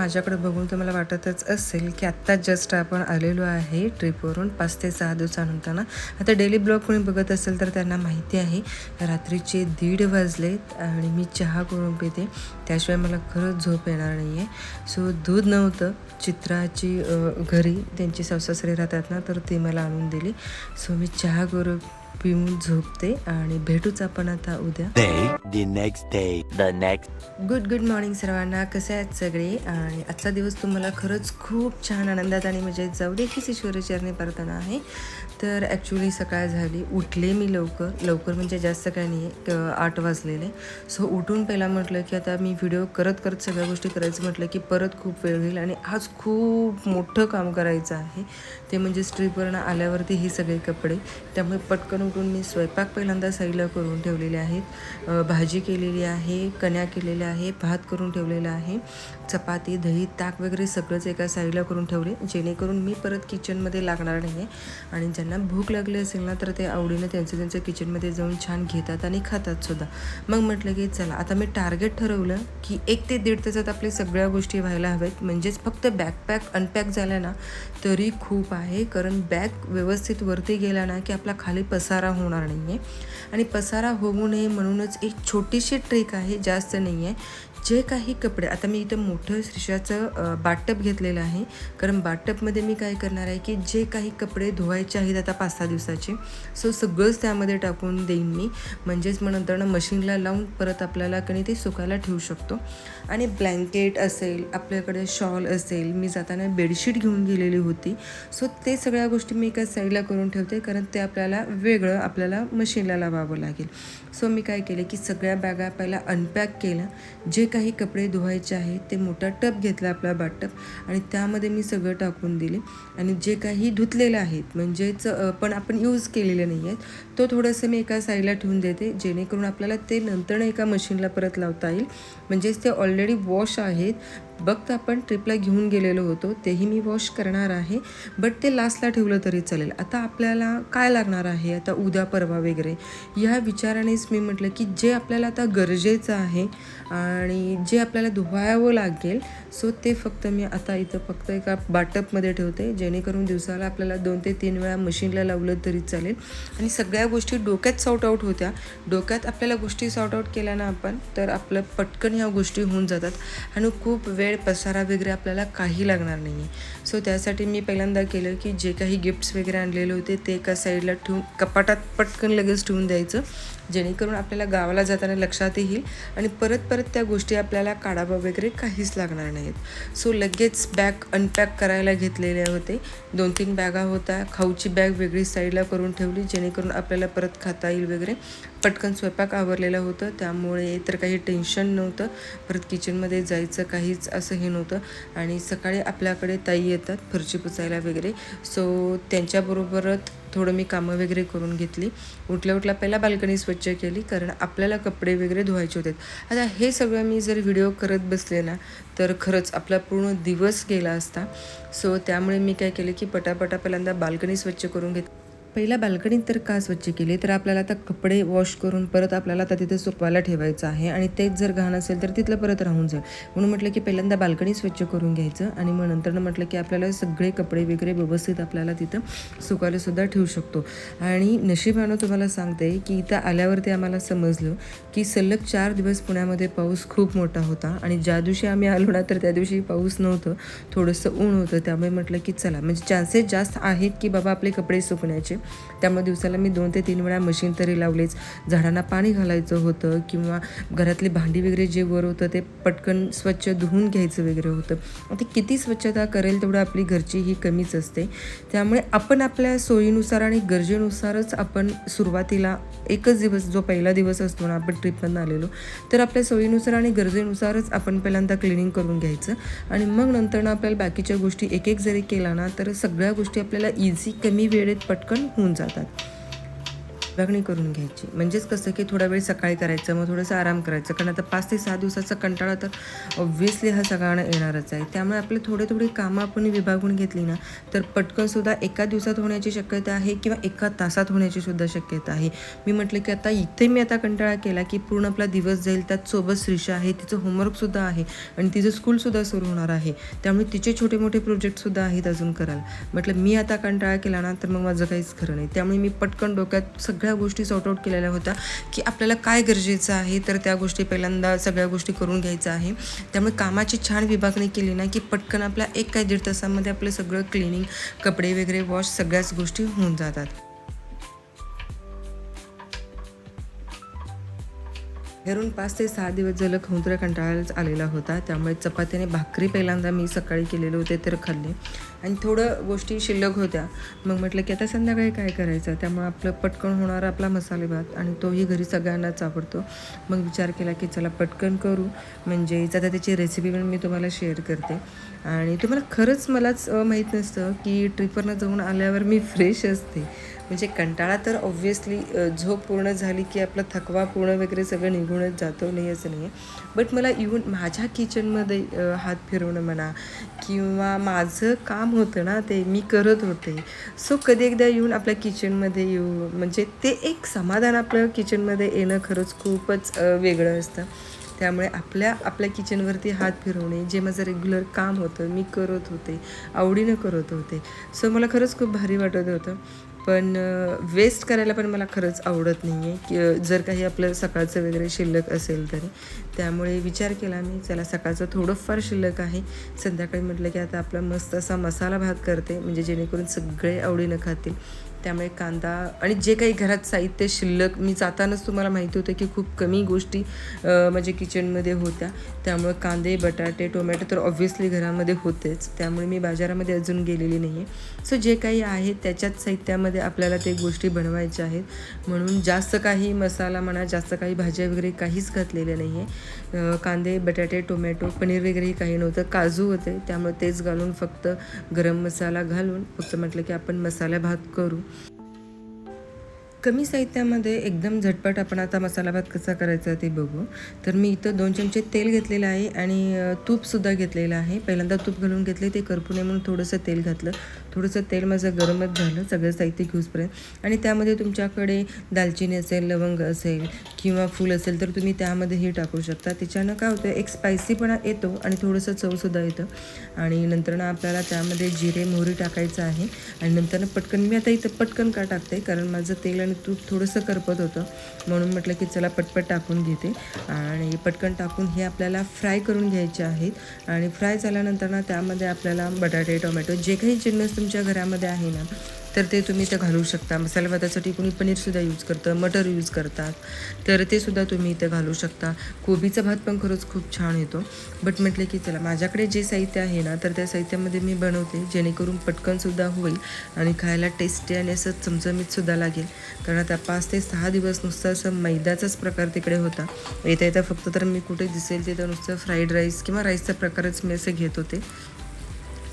माझ्याकडे बघून तुम्हाला वाटतच असेल की आत्ता जस्ट आपण आलेलो आहे ट्रिपवरून पाच ते सहा दिवसानंतर ना आता डेली ब्लॉग कोणी बघत असेल तर त्यांना माहिती आहे रात्रीचे दीड वाजलेत आणि मी चहा करून पिते. त्याशिवाय मला खरंच झोप येणार नाही आहे सो दूध नव्हतं. चित्राची घरी त्यांची सासरे राहतात ना तर ती मला आणून दिली. सो मी चहा करून पिऊन झोपते आणि भेटूच आपण आता उद्या. गुड गुड मॉर्निंग सर्वांना. कसे आहेत सगळे? आणि आजचा दिवस तुम्हाला खरंच खूप छान आनंदात आणि मजेत जाऊ दे हीच ईश्वराचरणी प्रार्थना आहे. तर ॲक्च्युली सकाळ झाली. उठले मी लवकर. लवकर म्हणजे जास्त काही नाही. आहे क- आठ वाजलेले. सो उठून पहिला म्हटलं की आता मी व्हिडिओ करत करत सगळ्या गोष्टी करायचं म्हटलं की परत खूप वेळ होईल आणि आज खूप मोठं काम करायचं आहे. ते म्हणजे स्ट्रीपवरनं आल्यावरती हे सगळे कपडे. त्यामुळे पटकन उठून मी स्वयंपाक पहिल्यांदा साईडला करून ठेवलेले आहेत. भाजी केलेली आहे कण्या केलेल्या आहे भात करून ठेवलेला आहे. चपाती दही ताक वगैरे सगळंच एका साईडला करून ठेवले. जेणेकरून मी परत किचनमध्ये लागणार नाही आहे आणि ज्यांना भूक लागली असेल ना तर ते आवडीनं त्यांचं त्यांचं किचनमध्ये जाऊन छान घेतात आणि खातात सुद्धा. मग म्हटलं की चला आता मी टार्गेट ठरवलं की एक ते दीड तासात आपल्या सगळ्या गोष्टी व्हायला हव्यात. म्हणजेच फक्त बॅकपॅक अनपॅक झाल्या ना तरी खूप आहे. कारण बॅग व्यवस्थित वरती गेला ना की आपला खाली पसार पसारा होणार नाही आहे आणि पसारा होऊ नये म्हणूनच एक छोटीशी ट्रिक आहे जास्त नाही आहे जे काही कपडे आता मी इथं मोठं श्रीषाचं बाटप घेतलेलं आहे. कारण बाटपमध्ये मी काय करणार आहे की जे काही कपडे धुवायचे आहेत आता पाच सहा दिवसाचे सो सगळंच त्यामध्ये टाकून देईन मी. म्हणजेच मग नंतर मशीनला लावून परत आपल्याला कणी ते सुकायला ठेवू शकतो. आणि ब्लँकेट असेल आपल्याकडे शॉल असेल मी जाताना बेडशीट घेऊन गेलेली होती. सो ते सगळ्या गोष्टी मी एका साईडला करून ठेवते कारण ते आपल्याला वेगळं आपल्याला मशीनला लावावं लागेल. सो मी काय केले की सगळ्या बॅगा पहिला अनपॅक केल्या. जे काही कपडे धुवायचे आहेत ते मोठा टप घेतला आपला बाटप आणि त्यामध्ये मी सगळं टाकून दिले. आणि जे काही धुतलेलं आहेत म्हणजेच पण आपण यूज केलेले नाही आहेत तो थोडंसं मी एका साईडला ठेवून देते जेणेकरून आपल्याला ते नंतर एका मशीनला परत लावता येईल. म्हणजेच ते ऑलरेडी वॉश आहेत. बघत आपण ट्रिपला घेऊन गेलेलो होतो तेही मी वॉश करणार आहे बट ते लास्टला ठेवलं तरी चालेल. आता आपल्याला काय लागणार आहे? आता उद्या परवा वगैरे ह्या विचारानेच मी म्हटलं की जे आपल्याला आता गरजेचं आहे आणि जे आपल्याला धुवावं लागेल सो ते फक्त मी आता इथं फक्त एका बाटपमध्ये ठेवते जेणेकरून दिवसाला आपल्याला दोन ते तीन वेळा मशीनला लावलं तरी चालेल. आणि सगळ्या गोष्टी डोक्यात सॉर्ट आऊट होत्या. डोक्यात आपल्याला गोष्टी सॉर्ट आऊट केल्या ना आपण तर आपलं पटकन ह्या गोष्टी होऊन जातात. आणि खूप वेळ पसारा वगैरे आपल्याला काही लागणार नाही आहे सो त्यासाठी मी पहिल्यांदा केलं की जे काही गिफ्ट्स वगैरे आणलेले होते ते एका साईडला ठेवून कपाटात पटकन लगेच ठेवून द्यायचं. जेणेकरून आपल्याला गावाला जाताना लक्षात येईल. आणि परत परत तर त्या गोष्टी आपल्याला काढावं वगैरे काहीच लागणार नाहीत. सो लगेच बॅग अनपॅक करायला घेतलेले होते. दोन तीन बॅगा होत्या. खाऊची बॅग वेगळी साईडला करून ठेवली जेणेकरून आपल्याला परत खाता येईल वगैरे. पटकन स्वयंपाक आवरलेला होतं. त्यामुळे तर काही टेन्शन नव्हतं. परत किचनमध्ये जायचं काहीच असं हे नव्हतं. आणि सकाळी आपल्याकडे ताई येतात फरची पुसायला वगैरे. सो त्यांच्याबरोबरच थोडं मी कामं वगैरे करून घेतली. उठल्या उठल्या पहिला बाल्कनी स्वच्छ केली कारण आपल्याला कपडे वगैरे धुवायचे होते. आता हे सगळं मी जर व्हिडिओ करत बसले ना तर खरंच आपला पूर्ण दिवस गेला असता. सो त्यामुळे मी काय केले की पटापटा पहिल्यांदा बाल्कनी स्वच्छ करून घेत पहिल्या बाल्कनीत तर का स्वच्छ केले? तर आपल्याला आता कपडे वॉश करून परत आपल्याला आता तिथे सुकवायला ठेवायचं आहे आणि तेच जर घाण असेल तर तिथलं परत राहून जाईल. म्हणून म्हटलं की पहिल्यांदा बाल्कनी स्वच्छ करून घ्यायचं आणि मग नंतर म्हटलं की आपल्याला सगळे कपडे वगैरे व्यवस्थित आपल्याला तिथं सुकायला सुद्धा ठेवू शकतो. आणि नशिबानं तुम्हाला सांगते की इथं आल्यावरती आम्हाला समजलं की सलग चार दिवस पुण्यामध्ये पाऊस खूप मोठा होता आणि ज्या दिवशी आम्ही आलो ना तर त्या दिवशी पाऊस नव्हतं थोडंसं ऊन होतं. त्यामुळे म्हटलं की चला म्हणजे चान्सेस जास्त आहेत की बाबा आपले कपडे सुकण्याचे. त्यामुळे दिवसाला मी दोन ते तीन वेळा मशीन तरी लावलेच. झाडांना पाणी घालायचं होतं किंवा घरातली भांडी वगैरे जे वर होतं ते पटकन स्वच्छ धुवून घ्यायचं वगैरे होतं. ते किती स्वच्छता करेल तेवढं आपली घरची ही कमीच असते. त्यामुळे आपण आपल्या सोयीनुसार आणि गरजेनुसारच आपण सुरुवातीला एकच दिवस जो पहिला दिवस असतो ना आपण ट्रिपमधून आलेलो तर आपल्या सोयीनुसार आणि गरजेनुसारच आपण पहिल्यांदा क्लिनिंग करून घ्यायचं. आणि मग नंतर ना आपल्याला बाकीच्या गोष्टी एक एक जरी केला ना तर सगळ्या गोष्टी आपल्याला इझी कमी वेळेत पटकन होऊन जातात. विभागणी करून घ्यायची. म्हणजेच कसं की थोडा वेळ सकाळी करायचं मग थोडंसं आराम करायचं. कारण आता पाच ते सहा दिवसाचा कंटाळा तर ऑब्व्हियसली हा सगळ्यांना येणारच आहे. त्यामुळे आपले थोडे थोडी कामं आपण विभागून घेतली ना तर पटकनसुद्धा एका दिवसात होण्याची शक्यता आहे किंवा एका तासात होण्याची सुद्धा शक्यता आहे. मी म्हटलं की आता इथे मी आता कंटाळा केला की पूर्ण आपला दिवस जाईल त्यात सोबत श्रीषा आहे तिचं होमवर्कसुद्धा आहे आणि तिचं स्कूलसुद्धा सुरू होणार आहे. त्यामुळे तिचे छोटे मोठे प्रोजेक्टसुद्धा आहेत अजून करायला. म्हटलं मी आता कंटाळा केला ना तर मग माझं काहीच खरं नाही. त्यामुळे मी पटकन डोक्यात सगळ्या गोष्टी सॉर्ट आउट केलेल्या होत्या की आपल्याला काय गरजेचं आहे तर त्या गोष्टी पहिल्यांदा सगळ्या गोष्टी करून घ्यायचं आहे. त्यामुळे कामाची छान विभागणी केली ना की पटकन आपल्या एक काय दीड तासामध्ये आपलं सगळं क्लिनिंग कपडे वगैरे वॉश सगळ्याच गोष्टी होऊन जातात. घरून पाच ते सहा दिवस झालं खंत्र कंटाळाच आलेला होता. त्यामुळे चपात्याने भाकरी पहिल्यांदा मी सकाळी केलेले होते तर खाल्ले. आणि थोडं गोष्टी शिल्लक होत्या. मग म्हटलं की आता संध्याकाळी काय करायचं? त्यामुळे आपलं पटकन होणारा आपला मसाले भात आणि तोही घरी सगळ्यांनाच आवडतो. मग विचार केला की चला पटकन करू. म्हणजे आता त्याची रेसिपी पण मी तुम्हाला शेअर करते. आणि तुम्हाला खरंच मलाच माहीत नसतं की ट्रिपवरनं जाऊन आल्यावर मी फ्रेश असते. म्हणजे कंटाळा तर ऑब्व्हियसली झोप पूर्ण झाली की आपला थकवा पूर्ण वगैरे सगळं निघूनच जातो नाही असं नाही आहे बट मला इव्हन माझ्या किचनमध्ये हात फिरवणं म्हणा किंवा माझं काम होतं ना ते मी करत होते. सो कधी एकदा येऊन आपल्या किचनमध्ये येऊ म्हणजे ते एक समाधान आपलं किचनमध्ये येणं खरंच खूपच वेगळं असतं. त्यामुळे आपल्या आपल्या किचनवरती हात फिरवणे जे माझं रेग्युलर काम होतं मी करत होते आवडीनं करत होते. सो मला खरंच खूप भारी वाटत होतं. पण वेस्ट करायला पण मला खरंच आवडत नाही आहे की जर काही आपलं सकाळचं वगैरे शिल्लक असेल तरी. त्यामुळे विचार केला मी चला सकाळचं थोडंफार शिल्लक आहे. संध्याकाळी म्हटलं की आता आपला मस्त असा मसाला भात करते. म्हणजे जेणेकरून सगळे आवडीनं खातील. त्यामुळे कांदा आणि जे काही घरात साहित्य शिल्लक मी जातानाच तुम्हाला माहिती होतं की खूप कमी गोष्टी माझ्या किचनमध्ये होत्या. त्यामुळे कांदे बटाटे टोमॅटो तर ऑब्व्हियसली घरामध्ये होतेच. त्यामुळे मी बाजारामध्ये अजून गेलेली नाही आहे सो जे काही आहे त्याच्याच साहित्यामध्ये आपल्याला ते गोष्टी बनवायच्या आहेत. म्हणून जास्त काही मसाला म्हणा जास्त काही भाज्या वगैरे काहीच घातलेल्या नाही आहे कांदे बटाटे टोमॅटो पनीर वगैरेही काही नव्हतं. काजू होते. त्यामुळे तेच घालून फक्त गरम मसाला घालून फक्त म्हटलं की आपण मसाला भात करू. कमी साहित्यामध्ये एकदम झटपट आपण आता मसाला भात कसा करायचा ते बघू. तर मी इथं दोन चमचे तेल घेतलेलं आहे आणि तूपसुद्धा घेतलेलं आहे. पहिल्यांदा तूप घालून घेतले ते करपू नये म्हणून थोडंसं तेल घातलं. थोडंसं तेल माझं गरमच झालं सगळं साहित्य घेऊसपर्यंत. आणि त्यामध्ये तुमच्याकडे दालचिनी असेल लवंग असेल किंवा फूल असेल तर तुम्ही त्यामध्ये हे टाकू शकता. त्याच्यानं काय होतं एक स्पायसीपणा येतो आणि थोडंसं चवसुद्धा येतं. आणि नंतर ना आपल्याला त्यामध्ये जिरे मोहरी टाकायचं आहे. आणि नंतरनं पटकन मी आता इथं पटकन का टाकते? कारण माझं तेल आणि तूप थोडंसं करपत होतं. म्हणून म्हटलं की चला पटपट टाकून घेते. आणि पटकन टाकून हे आपल्याला फ्राय करून घ्यायचे आहेत. आणि फ्राय झाल्यानंतर ना त्यामध्ये आपल्याला बटाटे टोमॅटो जे काही जिन्नस तुमच्या घरामध्ये आहे ना तर ते तुम्ही इथं घालू शकता. मसाला भातासाठी कोणी पनीरसुद्धा यूज करतं मटर यूज करतात. तर ते सुद्धा तुम्ही इथं घालू शकता. कोबीचा भात पण खरंच खूप छान येतो. बट म्हटलं की चला माझ्याकडे जे साहित्य आहे ना तर त्या साहित्यामध्ये मी बनवते जेणेकरून पटकनसुद्धा होईल आणि खायला टेस्टी आणि असं चमचमीतसुद्धा लागेल. कारण आता पाच ते सहा दिवस नुसतं असं मैद्याचाच प्रकार तिकडे होता. येता येता फक्त तर मी कुठे दिसेल ते तर नुसतं फ्राईड राईस किंवा राईसचा प्रकारच मी असे घेत होते.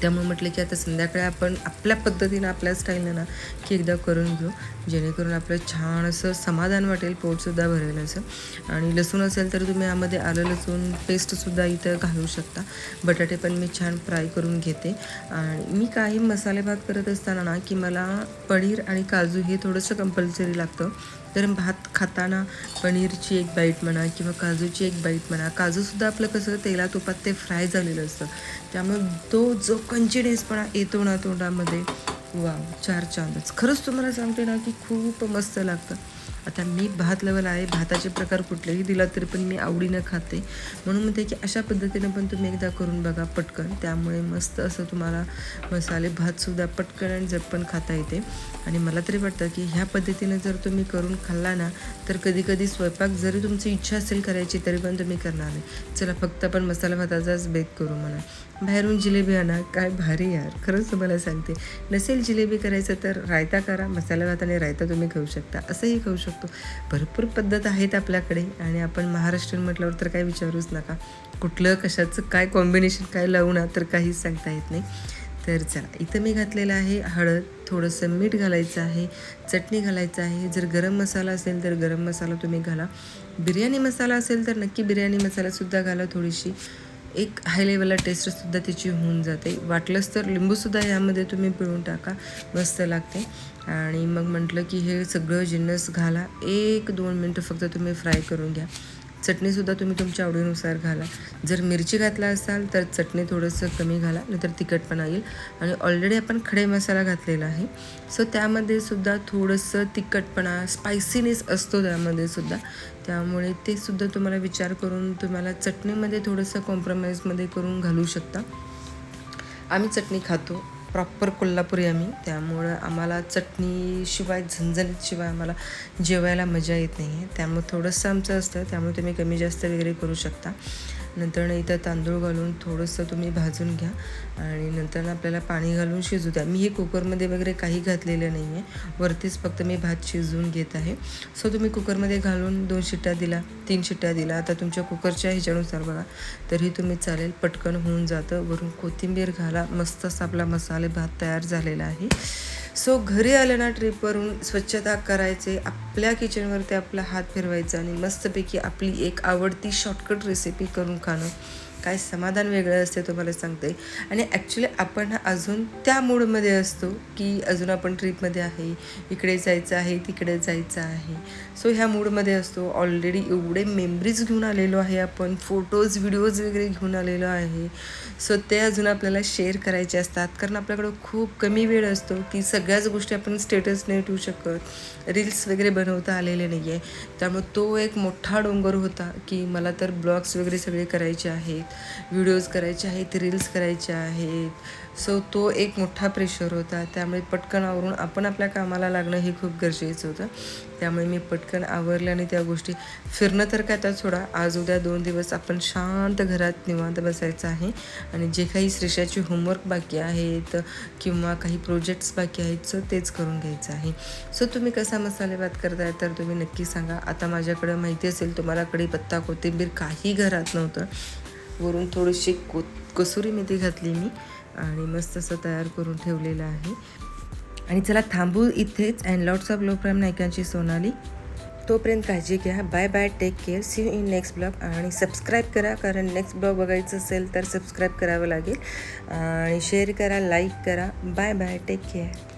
त्यामुळे म्हटलं की आता संध्याकाळी आपण आपल्या पद्धतीनं आपल्या स्टाईलनं ना की एकदा करून घेऊ. जेणेकरून आपलं छान असं समाधान वाटेल पोटसुद्धा भरेल असं. आणि लसूण असेल तर तुम्ही यामध्ये आलं लसूण पेस्टसुद्धा इथं घालू शकता. बटाटे पण मी छान फ्राय करून घेते. आणि मी काही मसाले भात करत असताना ना की मला पनीर आणि काजू हे थोडंसं कंपल्सरी लागतं. तर भात खाताना पनीरची एक बाईट म्हणा किंवा काजूची एक बाईट म्हणा काजूसुद्धा आपलं कसं तेला तुपात ते फ्राय झालेलं असतं. त्यामुळे तो जो कंचिडेसपणा येतो ना तोंडामध्ये वा चार चांदच. खरंच तुम्हाला सांगते ना की खूप मस्त लागतं. आता मी भात लेवल आहे भाताचे प्रकार कुठलेही दिला तरी पण मी आवडीनं खाते. म्हणून म्हणते की अशा पद्धतीनं पण तुम्ही एकदा करून बघा पटकन. त्यामुळे मस्त असं तुम्हाला मसाले भातसुद्धा पटकन आणि झटपण खाता येते. आणि मला तरी वाटतं की ह्या पद्धतीनं जर तुम्ही करून खाल्ला ना तर कधी कधी स्वयंपाक जरी तुमची इच्छा असेल करायची तरी पण तुम्ही करणार नाही. चला फक्त आपण मसाला भाताचाच बेत करू म्हणा. बाहेरून जिलेबी आणा. काय भारी यार. खरंच तुम्हाला सांगते. नसेल जिलेबी करायचं तर रायता करा. मसाला भात आणि रायता तुम्ही खाऊ शकता. असंही खाऊ शकतो. भरपूर पद्धत आहेत आपल्याकडे आणि आपण महाराष्ट्रीयन म्हटल्यावर तर काही विचारूच नका. कुठलं कशाचं काय कॉम्बिनेशन काय लावू ना तर काहीच सांगता येत नाही. तर चला इथं मी घातलेलं आहे हळद. थोडंसं मीठ घालायचं आहे. चटणी घालायचं आहे. जर गरम मसाला असेल तर गरम मसाला तुम्ही घाला. बिर्याणी मसाला असेल तर नक्की बिर्याणी मसालासुद्धा घाला थोडीशी. एक हाय लेवलला टेस्टसुद्धा त्याची होऊन जाते. वाटलंच तर लिंबूसुद्धा यामध्ये तुम्ही पिळून टाका. मस्त लागते. आणि मग म्हटलं की हे सगळं जिन्नस घाला. एक दोन मिनटं फक्त तुम्ही फ्राय करून घ्या. चटणीसुद्धा तुम्ही तुमच्या आवडीनुसार घाला. जर मिरची घातला असाल तर चटणी थोडंसं कमी घाला नाहीतर तिखटपणा येईल. आणि ऑलरेडी आपण खडे मसाला घातलेला आहे. सो त्यामध्ये सुद्धा थोडंसं तिखटपणा स्पायसीनेस असतो त्यामध्ये सुद्धा. त्यामुळे ते सुद्धा तुम्हाला विचार करून तुम्हाला चटणीमध्ये थोडंसं कॉम्प्रोमाइजमध्ये करून घालू शकता. आम्ही चटणी खातो. प्रॉपर कोल्हापुरी आम्ही. त्यामुळं आम्हाला चटणीशिवाय झणझणीशिवाय आम्हाला जेवायला मजा येत नाही आहे त्यामुळे थोडंसं आमचं असतं. त्यामुळे तुम्ही कमी जास्त वगैरे करू शकता. नंतर इथं तांदूळ घालून थोडंसं तुम्ही भाजून घ्या आणि नंतर आपल्याला पाणी घालून शिजू द्या. मी हे कुकरमध्ये वगैरे काही घातलेलं नाही आहे वरतीच फक्त मी भात शिजवून घेत आहे. सो तुम्ही कुकरमध्ये घालून दोन शिट्ट्या दिला तीन शिट्ट्या दिला. आता तुमच्या कुकरच्या ह्याच्यानुसार बघा. तरी तुम्ही चालेल पटकन होऊन जातं. वरून कोथिंबीर घाला. मस्त आपला मसाले भात तयार झालेला आहे. सो घरी आलं ना ट्रिपवरून स्वच्छता करायचे आपल्या किचनवरती आपला हात फिरवायचा आणि मस्तपैकी आपली एक आवडती शॉर्टकट रेसिपी करून खाणं. काय समाधान वेगळं असते तुम्हाला सांगते. आणि ॲक्च्युली आपण अजून त्या मूडमध्ये असतो की अजून आपण ट्रिपमध्ये आहे इकडे जायचं आहे तिकडे जायचं आहे. सो ह्या मूडमध्ये असतो. ऑलरेडी एवढे मेमरीज घेऊन आलेलो आहे आपण फोटोज व्हिडिओज वगैरे घेऊन आलेलो आहे. सो ते अजून आपल्याला शेअर करायचे असतात. कारण आपल्याकडं खूप कमी वेळ असतो. की सगळ्याच गोष्टी आपण स्टेटस नाही ठेवू शकत. रील्स वगैरे बनवता आलेले नाही आहे त्यामुळे तो एक मोठा डोंगर होता की मला तर ब्लॉग्स वगैरे सगळे करायचे आहेत. व्हिडिओज करायचे आहेत रील्स करायचे आहेत. सो तो एक मोठा प्रेशर होता. त्यामुळे पटकन आवरून आपण आपल्या कामाला लागणं हे खूप गरजेचं होतं. त्यामुळे मी पटकन आवरल्याने त्या गोष्टी फिरणं तर काय आता सोडा. आज उद्या दोन दिवस आपण शांत घरात निवांत बसायचं आहे. आणि जे काही श्रेषाचे होमवर्क बाकी आहेत किंवा काही प्रोजेक्ट्स बाकी आहेत सो तेच करून घ्यायचं आहे. सो तुम्ही कसा मसाले भात करताय तर तुम्ही नक्की सांगा. आता माझ्याकडं माहिती असेल तुम्हाला कढीपत्ता कोथिंबीर काही घरात नव्हतं. वरून थोडीशी को कसुरी मेथी घातली मी आणि मस्त असं तयार करून ठेवलेलं आहे. आणि चला थांबू इथेच and lots of love from नायकांची Sonali. तोपर्यंत काळजी घ्या. Bye bye take care see you in next blog आणि सबस्क्राईब करा कारण नेक्स्ट ब्लॉग बघायचं असेल तर सबस्क्राईब करावं लागेल. आणि शेअर करा लाईक करा. Bye bye take care